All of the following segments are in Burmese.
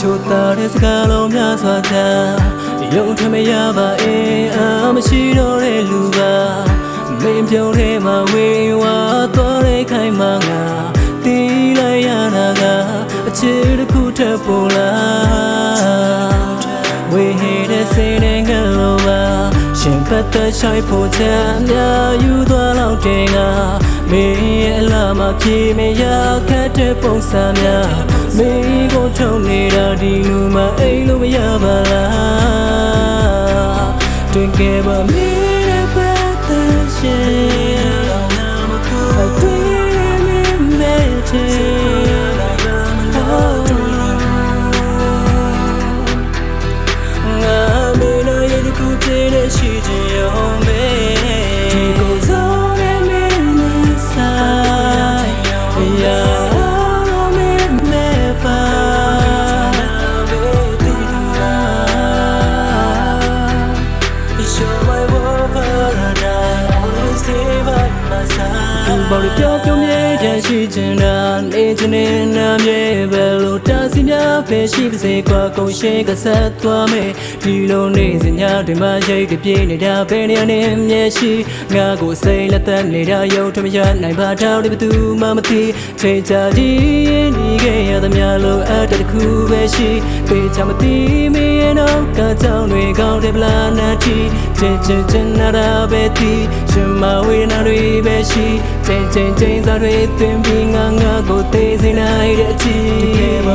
ချို့သားတဲ့စကားလုံးများစွာချာယုံထမရပါအင်းအမရှိတော့တဲ့လူပါမင်းပြုံးထဲမှာဝေဝါသွားတဲ့ခိုင်မှငါတီးလိုက်ရတာကအချစ်တစ်ခုထပ်ပေါ်လာဝေဟဲတဲ့စိတ်နဲ့ငါလိုပါရှင်ပတ်သက်ဆိုင်ဖို့ချမ်းများယူသွားတော့တဲ့ငါမင်းရဲ့အလားမပြေမရခက်တဲ့ပုံစံများ မင်းကိုထုံနေတာဒီလူမအိမ်လို့မရပါလားတွင်ခဲ့ပါမင်းရဲ့ပတ်သက်ရှင်အတွေ့ရမင်းမဲ့ချငါမင်းတို့ရဲ့ဒီခုတည်းနဲ့ရှိချင်ရုံ by my side ဘော်ရပြောပြောမြဲတဲ့ရှိချင်တာနေချင်တဲ့နာမြဲပဲလို့တာစီများပဲရှိပါစေကွာကုန်ရှင်းကဆက်သွားမယ်ဒီလိုနေစညာတွေမှာရိတ်တပြေးနေတာဘယ်နေရာနဲ့မျက်ရှိငါကိုစိတ်လက်သက်နေတာရုပ်ထမရနိုင်ပါတော့ဒီဘသူမှမသိချိန်ချာကြီးနေခဲ့ရ သမျှလို့အတတခုပဲရှိပေချမသိမင်းရဲ့နောက်ကကြောင်တွေကောင်းတယ်ဗလာနာတီချင်းချင်းချင်းနာတာပဲတီရှင်မဝေနာတွေပဲရှိချင်းချင်းချင်းစားတွေသင်ပြီးငါငါကိုသေးစေလိုက်တဲ့အချီတကယ်မ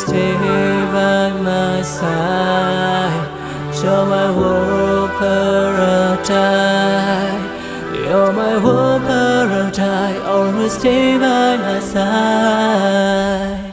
stay by my side. You're my world paradise. You're my world paradise, always stay by my side.